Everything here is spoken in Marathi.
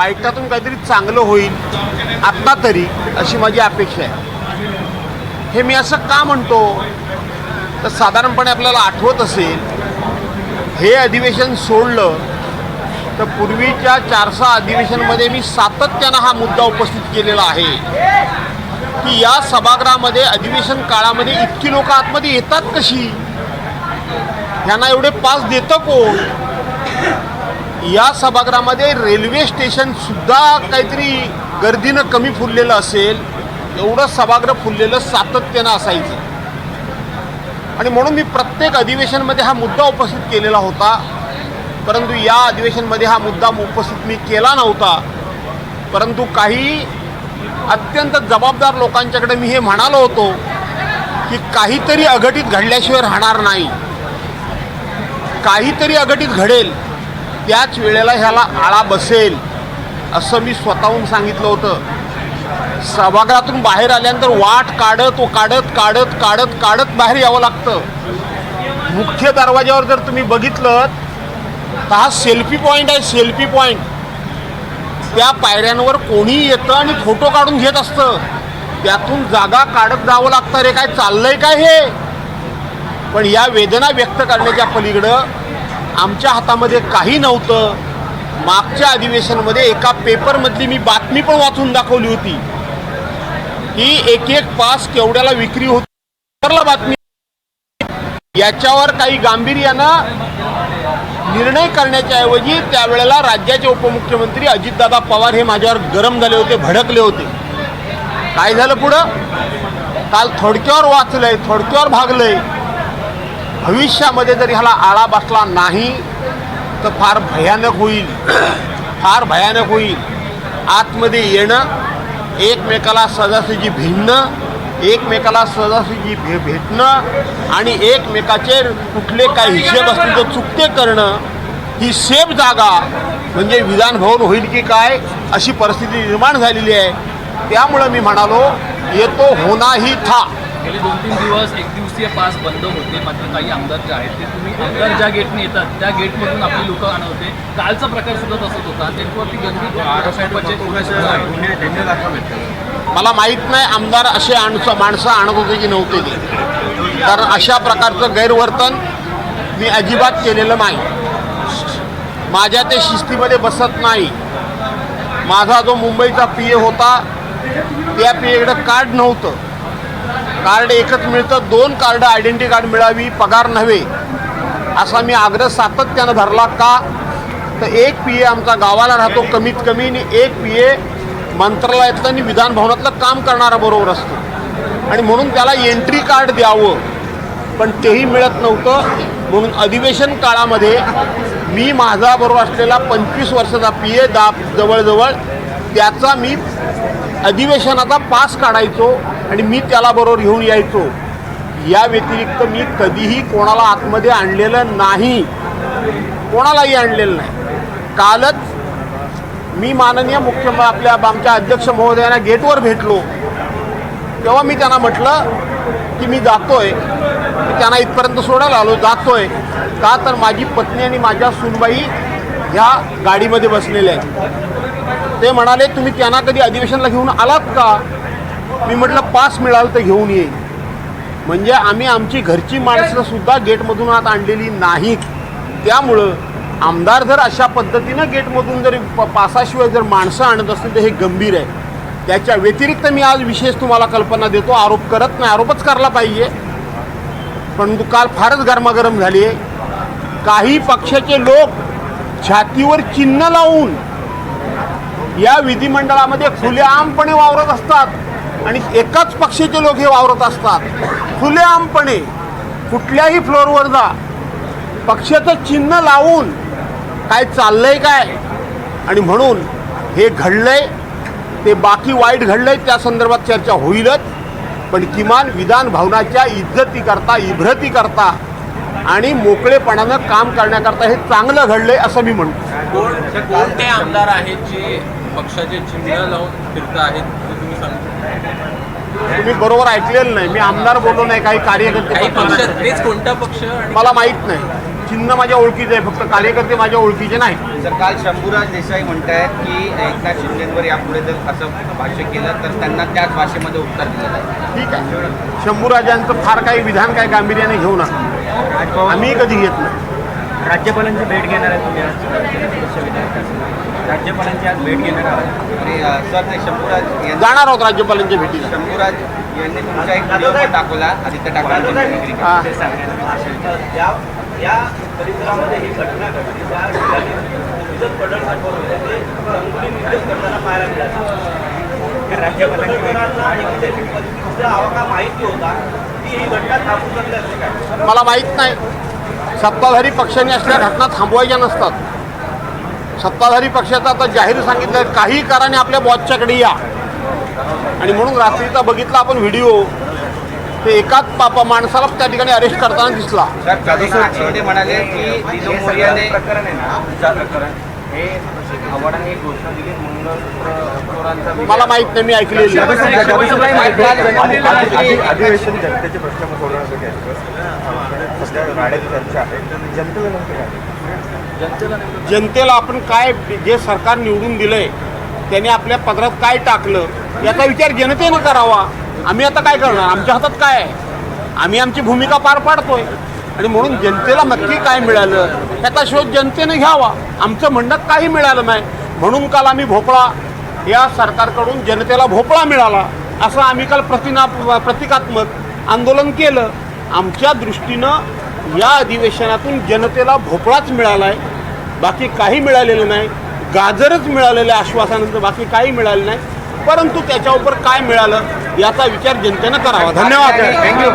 वाईटातून काहीतरी चांगलं होईल आत्ता तरी अशी माझी अपेक्षा आहे. हे मी असं का म्हणतो? तर साधारणपणे आपल्याला आठवत असेल हे अधिवेशन सोडलं तर पूर्वीच्या चारसा अधिवेशनमध्ये मी सातत्यानं हा मुद्दा उपस्थित केलेला आहे. की या सभागृहामध्ये अधिवेशन काळामध्ये इतकी लोक आतमध्ये येतात कशी? ह्यांना एवढे पास देतं कोण? या सभागृहामध्ये रेल्वे स्टेशन सुद्धा काहीतरी गर्दीनं कमी फुललेलं असेल एवढं सभागृह फुललेलं सातत्यानं असायचं. आणि म्हणून मी प्रत्येक अधिवेशनमध्ये हा मुद्दा उपस्थित केलेला होता परंतु या अधिवेशनमध्ये हा मुद्दा उपस्थित मी केला नव्हता. परंतु काही अत्यंत जबाबदार लोकांच्याकडे मी हे म्हणालो होतो की काहीतरी अघटित घडल्याशिवाय राहणार नाही. काहीतरी अघटित घडेल. त्याच वेळेला ह्याला आळा बसेल असं मी स्वतःहून सांगितलं होतं. सभागृहातून बाहेर आल्यानंतर वाट काढत व काढत काढत काढत काढत बाहेर यावं लागतं. मुख्य दरवाज्यावर जर तुम्ही बघितलं तर हा सेल्फी पॉईंट आहे सेल्फी पॉईंट त्या पायऱ्यांवर कोणी येतं आणि फोटो काढून घेत असतं. त्यातून जागा काढत जावं लागतं. रे काय चाललंय काय हे? पण या वेदना व्यक्त करण्याच्या पलीकडं आमच्या हातामध्ये काही नव्हतं. मागच्या अधिवेशनमध्ये एका पेपरमधली मी बातमी पण वाचून दाखवली होती. की एक एक पास केवढ्याला विक्री होती पेपरला बातमी. याच्यावर काही गांभीर्यानं निर्णय करण्याच्या ऐवजी त्यावेळेला राज्याचे उपमुख्यमंत्री अजितदादा पवार हे माझ्यावर गरम झाले होते भडकले होते. काय झालं पुढं? काल थोडक्यावर वाचलंय थोडक्यावर भागलंय. भविष्यामध्ये जर ह्याला आळा बसला नाही तर फार भयानक होईल. फार भयानक होईल. आतमध्ये येणं एकमेकाला सजासजी भिन्न एकमेकाला सजासजी भे भेटणं आणि एकमेकाचे कुठले काय हिशेब असतील तर चुकते करणं ही सेफ जागा म्हणजे विधानभवन होईल की काय अशी परिस्थिती निर्माण झालेली आहे. त्यामुळं मी म्हणालो येतो होना ही था. गेले दोन तीन दिवस एक दिवसीय पास बंद होते मात्र काही आमदार जे आहेत ते तुम्ही आमदार ज्या गेटने येतात त्या गेटमधून आपली लोक आणत होते. कालचा प्रकार सुद्धा तसंच होता. त्यांच्यावरती गंभीर आरोप मला माहीत नाही आमदार असे आणचं माणसं आणत होते की नव्हते ते. कारण अशा प्रकारचं गैरवर्तन मी अजिबात केलेलं नाही. माझ्या ते शिस्तीमध्ये बसत नाही. माझा जो मुंबईचा पी ए होता त्या पी एकडं कार्ड नव्हतं. कार्ड एकच मिळतं दोन कार्ड आयडेंटिटी कार्ड मिळावी पगार नव्हे असा मी आग्रह सातत्यानं धरला का? तर एक पी ए आमचा गावाला राहतो कमीत कमी आणि एक पी ए मंत्रालयातलं आणि विधानभवनातलं काम करणारा बरोबर असतो. आणि म्हणून त्याला एंट्री कार्ड द्यावं पण तेही मिळत नव्हतं. म्हणून अधिवेशन काळामध्ये मी माझा बरोबर असलेला पंचवीस वर्षाचा पी ए दा जवळजवळ त्याचा मी अधिवेशनाचा पास काढायचो. आणि मी त्याला बरोबर घेऊन यायचो. या व्यतिरिक्त मी कधीही कोणाला आतमध्ये आणलेलं नाही. कोणालाही आणलेलं नाही. कालच मी माननीय मुख्य आपल्या आमच्या अध्यक्ष महोदयांना गेटवर भेटलो. तेव्हा मी त्यांना म्हटलं की मी जातोय. त्यांना इथपर्यंत सोडायला आलो जातोय. का तर माझी पत्नी आणि माझ्या सुनबाई ह्या गाडीमध्ये बसलेल्या आहेत. ते म्हणाले तुम्ही त्यांना कधी अधिवेशनला घेऊन आलात का? मी म्हटलं पास मिळालं तर घेऊन येईल म्हणजे आम्ही आमची घरची माणसं सुद्धा गेटमधून आत आणलेली नाहीत. त्यामुळं आमदार जर अशा पद्धतीनं गेटमधून जर प- पासाशिवाय जर माणसं आणत असतील तर हे गंभीर आहे. त्याच्या व्यतिरिक्त मी आज विशेष तुम्हाला कल्पना देतो आरोप करत नाही. आरोपच करायला पाहिजे. परंतु काल फारच गरमागरम झाली आहे काही पक्षाचे लोक छातीवर चिन्ह लावून या विधिमंडळामध्ये खुलेआमपणे वावरत असतात. आणि एकाच पक्षाचे लोक हे वावरत असतात. खुलेआमपणे कुठल्याही फ्लोअरवर जा. पक्षाचं चिन्ह लावून काय चाललंय काय? आणि म्हणून हे घडलंय ते बाकी वाईट घडलंय त्या संदर्भात चर्चा होईलच. पण किमान विधान भवनाच्या इज्जती करता इभ्रती करता आणि मोकळेपणानं काम करण्याकरता हे चांगलं घडलंय असं मी म्हणतो. कोणते आमदार आहेत जे पक्षाचे चिन्ह लावून फिरत आहेत? तुम्ही बरोबर ऐकलेलं नाही. मी आमदार बोललो नाही काही काही कार्यकर्ते पक्ष तेच कोणता पक्ष आणि मला माहीत नाही. चिन्ह माझ्या ओळखीचं आहे फक्त कार्यकर्ते माझ्या ओळखीचे नाही तर काल शंभूराज देसाई म्हणतायत की एकनाथ शिंदेवर यापुढे जर असं भाष्य केलं तर त्यांना त्याच भाषेमध्ये उत्तर दिलं जाईल. ठीक आहे. शंभूराजांचं फार काही विधान काय गांभीर्याने घेऊ नका. आम्ही कधी घेत नाही. राज्यपालांची भेट घेणार आहे तुम्ही आज? राज्यपालांची आज भेट घेणार आहात. आणि सर ते शंभूराज यांनी जाणार आहोत राज्यपालांच्या भेटीला. शंभूराज यांनी तुमचा एक व्हिडिओ पण दाखवला आदित्य ठाकरेंची. हा. ते सांगण्यात या या परिसरामध्ये ही घटना घडली. त्या ठिकाणी विजत फडणवीस होते. ते रंगोली निर्देश करताना पाहायला मिळाले. राज्यपालांची भेट. आणि विजय परिस्थितीचा आवाका माहिती होता की ही घटना थांबू शकली असते काय? मला माहीत नाही. सत्ताधारी पक्षाने असल्या घटना थांबवायच्या नसतात. सत्ताधारी पक्षाचं आता जाहीर सांगितलं काही कराने आपल्या बॉसच्याकडे या. आणि म्हणून रात्रीचा बघितला आपण व्हिडिओ ते एकाच पापा माणसाला त्या ठिकाणी अरेस्ट करताना दिसला. म्हणाले की मला माहीत नाही मी ऐकलेली अधिवेशन जनतेचे प्रश्न सोडवण्यासाठी आहे सध्या गाड्याची चर्चा आहे जनतेला आपण काय जे सरकार निवडून दिलंय त्याने आपल्या पदरात काय टाकलं याचा विचार जनतेनं करावा. आम्ही आता काय करणार? आमच्या हातात काय आहे? आम्ही आमची भूमिका पार पाडतोय. आणि म्हणून जनतेला नक्की काय मिळालं याचा शोध जनतेनं घ्यावा. आमचं म्हणणं काही मिळालं नाही. म्हणून काल आम्ही भोपळा या सरकारकडून जनतेला भोपळा मिळाला असं आम्ही काल प्रतिना प्रतिकात्मक आंदोलन केलं. आमच्या दृष्टीनं या अधिवेशनातून जनतेला भोपळाच मिळाला आहे बाकी काही मिळालेलं नाही. गाजरच मिळालेलं आहे आश्वासानंतर बाकी काही मिळालं नाही. परंतु त्याच्यावर काय मिळालं याचा विचार जनतेनं करावा. धन्यवाद. थँक्यू